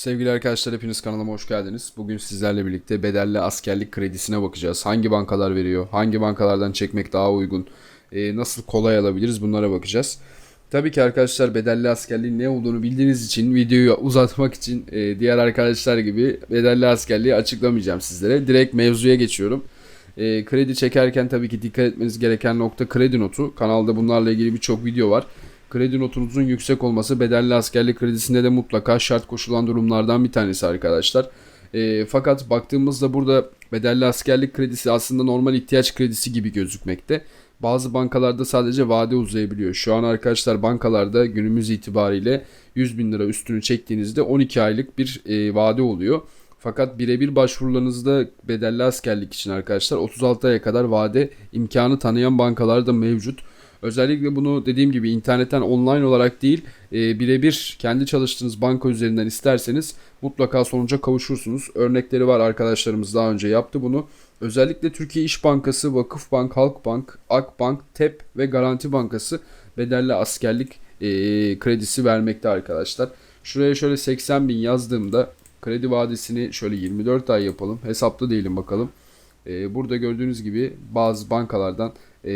Sevgili arkadaşlar hepiniz kanalıma hoş geldiniz. Bugün sizlerle birlikte bedelli askerlik kredisine bakacağız. Hangi bankalar veriyor? Hangi bankalardan çekmek daha uygun? Ee, nasıl kolay alabiliriz? Bunlara bakacağız. Tabii ki arkadaşlar bedelli askerliğin ne olduğunu bildiğiniz için videoyu uzatmak için e, diğer arkadaşlar gibi bedelli askerliği açıklamayacağım sizlere. Direkt mevzuya geçiyorum. E, kredi çekerken tabii ki dikkat etmeniz gereken nokta kredi notu. Kanalda bunlarla ilgili birçok video var. Kredi notunuzun yüksek olması bedelli askerlik kredisinde de mutlaka şart koşulan durumlardan bir tanesi arkadaşlar. E, fakat baktığımızda burada bedelli askerlik kredisi aslında normal ihtiyaç kredisi gibi gözükmekte. Bazı bankalarda sadece vade uzayabiliyor. Şu an arkadaşlar bankalarda günümüz itibariyle 100 bin lira üstünü çektiğinizde 12 aylık bir e, vade oluyor. Fakat birebir başvurularınızda bedelli askerlik için arkadaşlar 36 aya kadar vade imkanı tanıyan bankalar da mevcut. Özellikle bunu dediğim gibi internetten online olarak değil e, birebir kendi çalıştığınız banka üzerinden isterseniz mutlaka sonuca kavuşursunuz. Örnekleri var arkadaşlarımız daha önce yaptı bunu. Özellikle Türkiye İş Bankası, Vakıfbank, Halkbank, Akbank, TEP ve Garanti Bankası bedelli askerlik e, kredisi vermekte arkadaşlar. Şuraya şöyle 80 bin yazdığımda kredi vadesini şöyle 24 ay yapalım. Hesaplı değilim bakalım. E, burada gördüğünüz gibi bazı bankalardan e,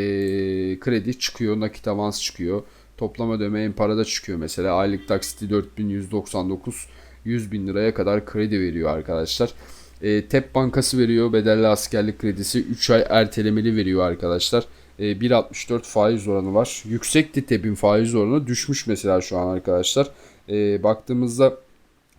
kredi çıkıyor, nakit avans çıkıyor. Toplam ödeme en parada çıkıyor mesela. Aylık taksiti 4199 100 bin liraya kadar kredi veriyor arkadaşlar. E, TEP Bankası veriyor bedelli askerlik kredisi 3 ay ertelemeli veriyor arkadaşlar. E, 1.64 faiz oranı var. Yüksekti TEP'in faiz oranı düşmüş mesela şu an arkadaşlar. E, baktığımızda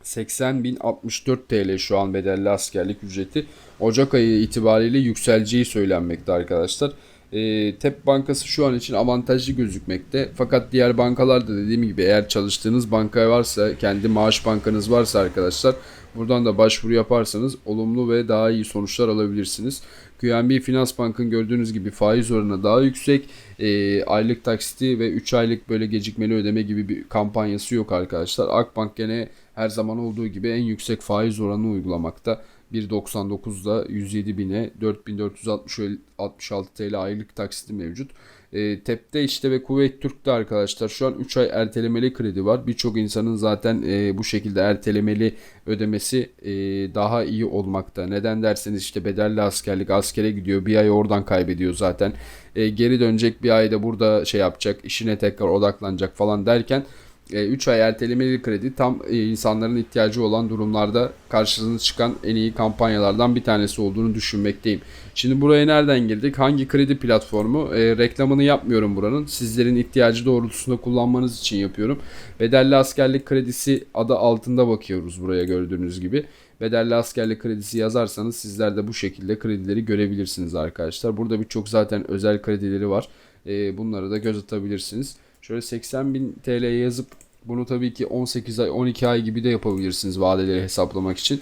80.064 TL şu an bedelli askerlik ücreti. Ocak ayı itibariyle yükseleceği söylenmekte arkadaşlar. E, TEP Bankası şu an için avantajlı gözükmekte. Fakat diğer bankalarda dediğim gibi eğer çalıştığınız banka varsa, kendi maaş bankanız varsa arkadaşlar buradan da başvuru yaparsanız olumlu ve daha iyi sonuçlar alabilirsiniz. QNB Finans Bank'ın gördüğünüz gibi faiz oranı daha yüksek. E, aylık taksiti ve 3 aylık böyle gecikmeli ödeme gibi bir kampanyası yok arkadaşlar. Akbank gene her zaman olduğu gibi en yüksek faiz oranı uygulamakta. 1.99'da 107 bine 4466 TL aylık taksiti mevcut. E, TEP'te işte ve Kuveyt Türk'te arkadaşlar şu an 3 ay ertelemeli kredi var. Birçok insanın zaten e, bu şekilde ertelemeli ödemesi e, daha iyi olmakta. Neden derseniz işte bedelli askerlik askere gidiyor bir ay oradan kaybediyor zaten. E, geri dönecek bir ayda burada şey yapacak işine tekrar odaklanacak falan derken 3 e, ay ertelemeli kredi tam e, insanların ihtiyacı olan durumlarda karşınıza çıkan en iyi kampanyalardan bir tanesi olduğunu düşünmekteyim. Şimdi buraya nereden girdik? Hangi kredi platformu? E, reklamını yapmıyorum buranın. Sizlerin ihtiyacı doğrultusunda kullanmanız için yapıyorum. Bedelli askerlik kredisi adı altında bakıyoruz buraya gördüğünüz gibi. Bedelli askerlik kredisi yazarsanız sizler de bu şekilde kredileri görebilirsiniz arkadaşlar. Burada birçok zaten özel kredileri var. E, bunları da göz atabilirsiniz. Şöyle 80 bin TL yazıp bunu tabii ki 18 ay 12 ay gibi de yapabilirsiniz vadeleri hesaplamak için.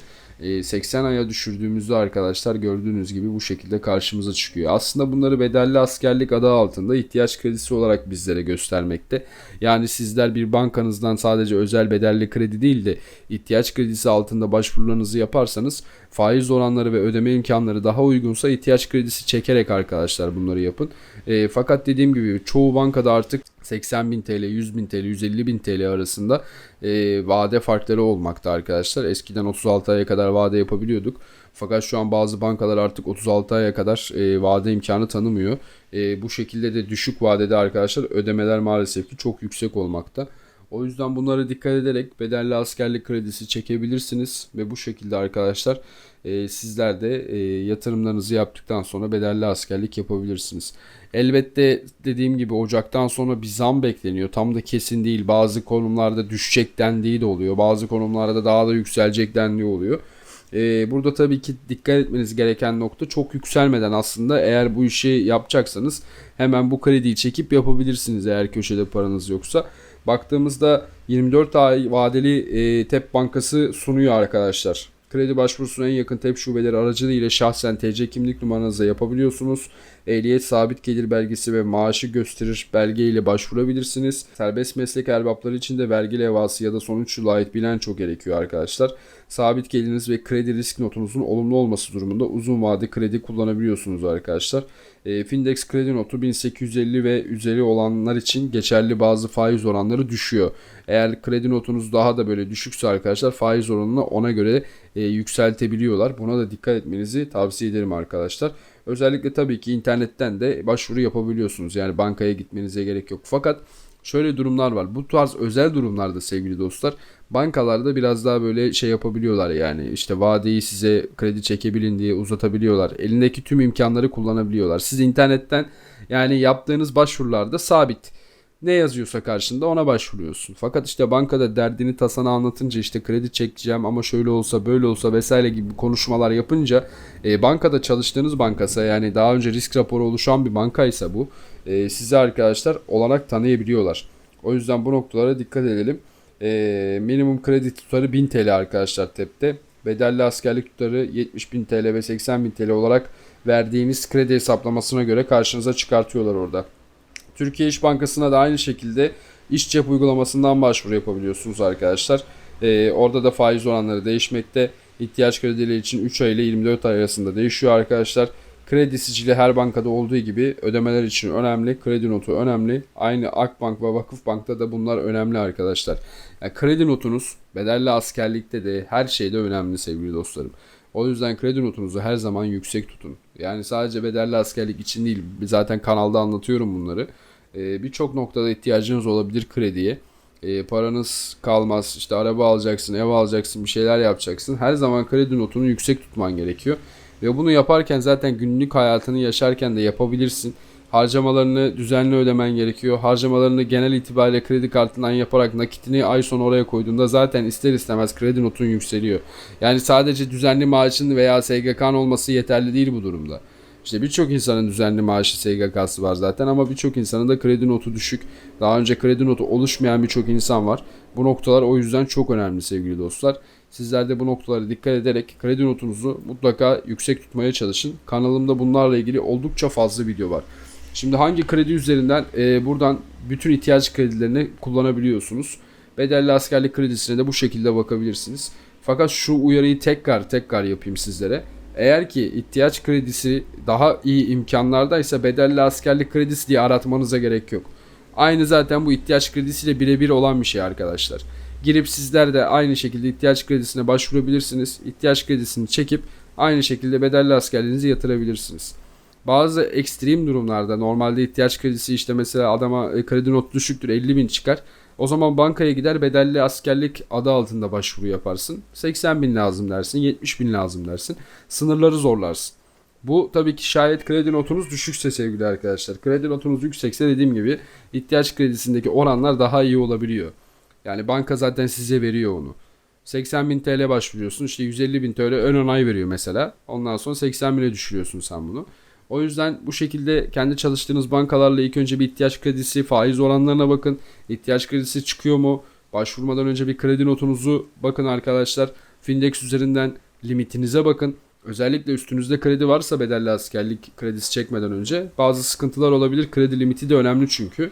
80 aya düşürdüğümüzde arkadaşlar gördüğünüz gibi bu şekilde karşımıza çıkıyor. Aslında bunları bedelli askerlik adı altında ihtiyaç kredisi olarak bizlere göstermekte. Yani sizler bir bankanızdan sadece özel bedelli kredi değil de ihtiyaç kredisi altında başvurularınızı yaparsanız faiz oranları ve ödeme imkanları daha uygunsa ihtiyaç kredisi çekerek arkadaşlar bunları yapın. E, fakat dediğim gibi çoğu bankada artık 80 bin TL, 100 bin TL, 150 bin TL arasında e, vade farkları olmakta arkadaşlar. Eskiden 36 aya kadar vade yapabiliyorduk. Fakat şu an bazı bankalar artık 36 aya kadar e, vade imkanı tanımıyor. E, bu şekilde de düşük vadede arkadaşlar ödemeler maalesef ki çok yüksek olmakta. O yüzden bunlara dikkat ederek bedelli askerlik kredisi çekebilirsiniz ve bu şekilde arkadaşlar e, sizler de e, yatırımlarınızı yaptıktan sonra bedelli askerlik yapabilirsiniz. Elbette dediğim gibi Ocak'tan sonra bir zam bekleniyor. Tam da kesin değil. Bazı konumlarda düşecek dendiği de oluyor. Bazı konumlarda daha da yükselecek dendiği oluyor. Ee, burada tabii ki dikkat etmeniz gereken nokta çok yükselmeden aslında eğer bu işi yapacaksanız hemen bu krediyi çekip yapabilirsiniz eğer köşede paranız yoksa. Baktığımızda 24 ay vadeli e, TEP Bankası sunuyor arkadaşlar. Kredi başvurusuna en yakın TEP şubeleri aracılığıyla şahsen TC kimlik numaranızla yapabiliyorsunuz. ehliyet sabit gelir belgesi ve maaşı gösterir belge ile başvurabilirsiniz. Serbest meslek erbapları için de vergi levhası ya da sonuç ait bilanço gerekiyor arkadaşlar. Sabit geliriniz ve kredi risk notunuzun olumlu olması durumunda uzun vade kredi kullanabiliyorsunuz arkadaşlar. E, Findex kredi notu 1850 ve üzeri olanlar için geçerli bazı faiz oranları düşüyor. Eğer kredi notunuz daha da böyle düşükse arkadaşlar faiz oranını ona göre e, yükseltebiliyorlar. Buna da dikkat etmenizi tavsiye ederim arkadaşlar. Özellikle tabii ki internetten de başvuru yapabiliyorsunuz. Yani bankaya gitmenize gerek yok. Fakat şöyle durumlar var. Bu tarz özel durumlarda sevgili dostlar bankalarda biraz daha böyle şey yapabiliyorlar yani işte vadeyi size kredi çekebilin diye uzatabiliyorlar. Elindeki tüm imkanları kullanabiliyorlar. Siz internetten yani yaptığınız başvurularda sabit ne yazıyorsa karşında ona başvuruyorsun. Fakat işte bankada derdini tasana anlatınca işte kredi çekeceğim ama şöyle olsa böyle olsa vesaire gibi konuşmalar yapınca e, bankada çalıştığınız bankasa yani daha önce risk raporu oluşan bir bankaysa bu e, size arkadaşlar olanak tanıyabiliyorlar. O yüzden bu noktalara dikkat edelim. E, minimum kredi tutarı 1000 TL arkadaşlar TEP'te. Bedelli askerlik tutarı 70.000 TL ve 80.000 TL olarak verdiğiniz kredi hesaplamasına göre karşınıza çıkartıyorlar orada. Türkiye İş Bankası'na da aynı şekilde iş cep uygulamasından başvuru yapabiliyorsunuz arkadaşlar. Ee, orada da faiz oranları değişmekte. İhtiyaç kredileri için 3 ay ile 24 ay arasında değişiyor arkadaşlar. Kredi sicili her bankada olduğu gibi ödemeler için önemli. Kredi notu önemli. Aynı Akbank ve Vakıfbank'ta da bunlar önemli arkadaşlar. Yani kredi notunuz bedelli askerlikte de her şeyde önemli sevgili dostlarım. O yüzden kredi notunuzu her zaman yüksek tutun. Yani sadece bedelli askerlik için değil. Zaten kanalda anlatıyorum bunları. Ee, Birçok noktada ihtiyacınız olabilir krediye. Ee, paranız kalmaz. İşte araba alacaksın, ev alacaksın, bir şeyler yapacaksın. Her zaman kredi notunu yüksek tutman gerekiyor. Ve bunu yaparken zaten günlük hayatını yaşarken de yapabilirsin. Harcamalarını düzenli ödemen gerekiyor. Harcamalarını genel itibariyle kredi kartından yaparak nakitini ay sonu oraya koyduğunda zaten ister istemez kredi notun yükseliyor. Yani sadece düzenli maaşın veya SGK'n olması yeterli değil bu durumda. İşte birçok insanın düzenli maaşı SGK'sı var zaten ama birçok insanın da kredi notu düşük. Daha önce kredi notu oluşmayan birçok insan var. Bu noktalar o yüzden çok önemli sevgili dostlar. Sizler de bu noktalara dikkat ederek kredi notunuzu mutlaka yüksek tutmaya çalışın. Kanalımda bunlarla ilgili oldukça fazla video var. Şimdi hangi kredi üzerinden e, buradan bütün ihtiyaç kredilerini kullanabiliyorsunuz. Bedelli askerlik kredisine de bu şekilde bakabilirsiniz. Fakat şu uyarıyı tekrar tekrar yapayım sizlere. Eğer ki ihtiyaç kredisi daha iyi imkanlardaysa bedelli askerlik kredisi diye aratmanıza gerek yok. Aynı zaten bu ihtiyaç kredisiyle birebir olan bir şey arkadaşlar. Girip sizler de aynı şekilde ihtiyaç kredisine başvurabilirsiniz. İhtiyaç kredisini çekip aynı şekilde bedelli askerliğinizi yatırabilirsiniz. Bazı ekstrem durumlarda normalde ihtiyaç kredisi işte mesela adama e, kredi notu düşüktür 50 bin çıkar. O zaman bankaya gider bedelli askerlik adı altında başvuru yaparsın. 80 bin lazım dersin 70 bin lazım dersin. Sınırları zorlarsın. Bu tabii ki şayet kredi notunuz düşükse sevgili arkadaşlar. Kredi notunuz yüksekse dediğim gibi ihtiyaç kredisindeki oranlar daha iyi olabiliyor. Yani banka zaten size veriyor onu. 80 bin TL başvuruyorsun işte 150 bin TL ön onay veriyor mesela. Ondan sonra 80 bine düşürüyorsun sen bunu. O yüzden bu şekilde kendi çalıştığınız bankalarla ilk önce bir ihtiyaç kredisi, faiz oranlarına bakın. İhtiyaç kredisi çıkıyor mu? Başvurmadan önce bir kredi notunuzu bakın arkadaşlar. Findex üzerinden limitinize bakın. Özellikle üstünüzde kredi varsa bedelli askerlik kredisi çekmeden önce bazı sıkıntılar olabilir. Kredi limiti de önemli çünkü.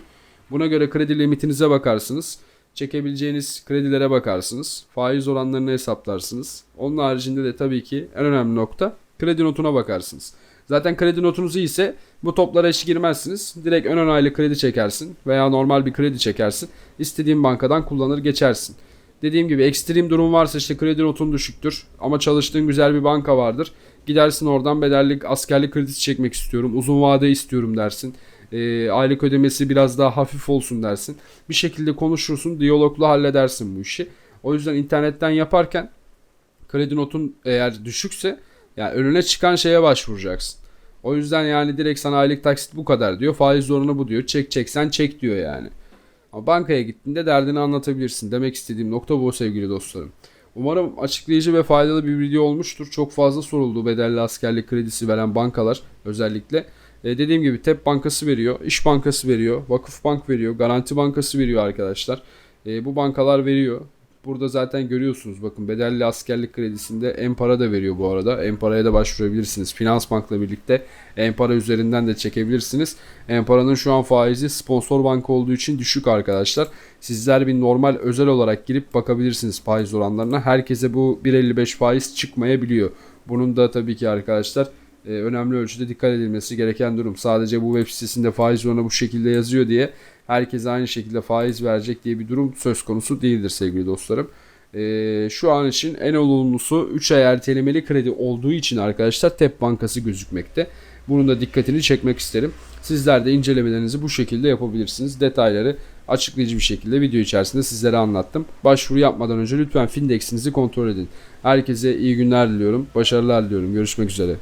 Buna göre kredi limitinize bakarsınız. Çekebileceğiniz kredilere bakarsınız. Faiz oranlarını hesaplarsınız. Onun haricinde de tabii ki en önemli nokta kredi notuna bakarsınız. Zaten kredi notunuz iyiyse bu toplara hiç girmezsiniz. Direkt ön onaylı kredi çekersin veya normal bir kredi çekersin. İstediğin bankadan kullanır geçersin. Dediğim gibi ekstrem durum varsa işte kredi notun düşüktür ama çalıştığın güzel bir banka vardır. Gidersin oradan bedellik askerlik kredisi çekmek istiyorum. Uzun vade istiyorum dersin. E, aylık ödemesi biraz daha hafif olsun dersin. Bir şekilde konuşursun, diyalogla halledersin bu işi. O yüzden internetten yaparken kredi notun eğer düşükse yani önüne çıkan şeye başvuracaksın. O yüzden yani direkt sana aylık taksit bu kadar diyor. Faiz zorunu bu diyor. Çek çek sen çek diyor yani. Ama bankaya gittiğinde derdini anlatabilirsin. Demek istediğim nokta bu sevgili dostlarım. Umarım açıklayıcı ve faydalı bir video olmuştur. Çok fazla soruldu bedelli askerlik kredisi veren bankalar özellikle. E, dediğim gibi TEP Bankası veriyor, İş Bankası veriyor, Vakıf Bank veriyor, Garanti Bankası veriyor arkadaşlar. E, bu bankalar veriyor. Burada zaten görüyorsunuz bakın bedelli askerlik kredisinde Empara da veriyor bu arada. Empara'ya da başvurabilirsiniz. Finansbank'la birlikte Empara üzerinden de çekebilirsiniz. Empara'nın şu an faizi sponsor banka olduğu için düşük arkadaşlar. Sizler bir normal özel olarak girip bakabilirsiniz faiz oranlarına. Herkese bu 1.55 faiz çıkmayabiliyor. Bunun da tabii ki arkadaşlar e, önemli ölçüde dikkat edilmesi gereken durum. Sadece bu web sitesinde faiz oranı bu şekilde yazıyor diye herkese aynı şekilde faiz verecek diye bir durum söz konusu değildir sevgili dostlarım. E, şu an için en olumlusu 3 ay ertelemeli kredi olduğu için arkadaşlar TEP Bankası gözükmekte. Bunun da dikkatini çekmek isterim. Sizler de incelemelerinizi bu şekilde yapabilirsiniz. Detayları açıklayıcı bir şekilde video içerisinde sizlere anlattım. Başvuru yapmadan önce lütfen Findex'inizi kontrol edin. Herkese iyi günler diliyorum. Başarılar diliyorum. Görüşmek üzere.